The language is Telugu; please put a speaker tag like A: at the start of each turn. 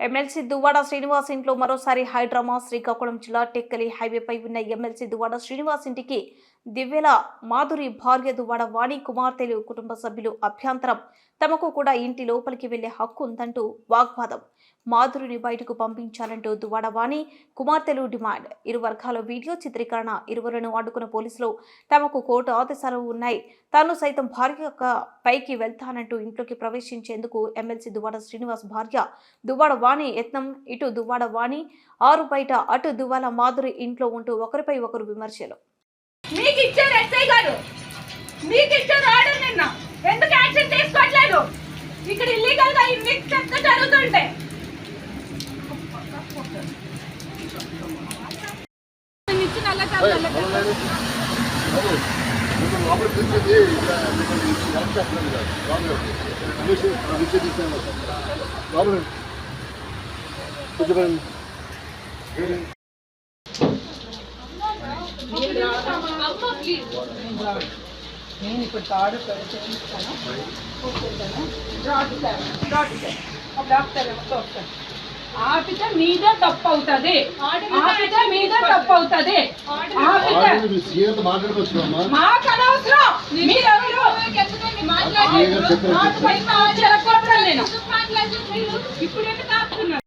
A: ఎమ్మెల్సీ దువ్వాడ శ్రీనివాస్ ఇంట్లో మరోసారి హైడ్రామా శ్రీకాకుళం జిల్లా టెక్కలి హైవేపై ఉన్న ఎమ్మెల్సీ దువ్వాడ శ్రీనివాస్ ఇంటికి దివ్యల మాధురి భార్య దువ్వాడ వాణి కుమార్తెలు కుటుంబ సభ్యులు అభ్యంతరం. తమకు కూడా ఇంటి లోపలికి వెళ్ళే హక్కు ఉందంటూ వాగ్వాదం. మాధురిని బయటకు పంపించాలంటూ దువ్వాడ వాణి కుమార్తెలు డిమాండ్. ఇరు వర్గాల వీడియో చిత్రీకరణ ఇరువులను అడ్డుకున్న పోలీసులు తమకు కోర్టు ఆదేశాలు ఉన్నాయి. తాను సైతం భార్య యొక్క పైకి వెళ్తానంటూ ఇంట్లోకి ప్రవేశించేందుకు ఎమ్మెల్సీ దువ్వాడ శ్రీనివాస్ భార్య దువ్వాడ వాణి యత్నం ఇటు దువ్వాడ వాణి ఆరు బయట అటు దువ్వాల మాధురి ఇంట్లో ఉంటూ ఒకరిపై ఒకరు విమర్శలు.
B: మీకు ఇచ్చారు ఎస్ఐ గారు. మీకు ఇచ్చారు ఆర్డర్ నిన్న. ఎందుకు యాక్షన్ తీసుకోవట్లేదు? ఇక్కడ ఇల్లీగల్గా మిక్స్ ఎంత జరుగుతుంటే. ఇచ్చిన
C: నేను ఇప్పుడు తాడు చేయిస్తాను ఆపితే మీదే తప్పు అవుతుంది ఆపితే మీదే తప్పు అవుతుంది ఆపితే మీరెవరు నేను.
B: ఇప్పుడు ఎందుకు ఆపుతున్నారు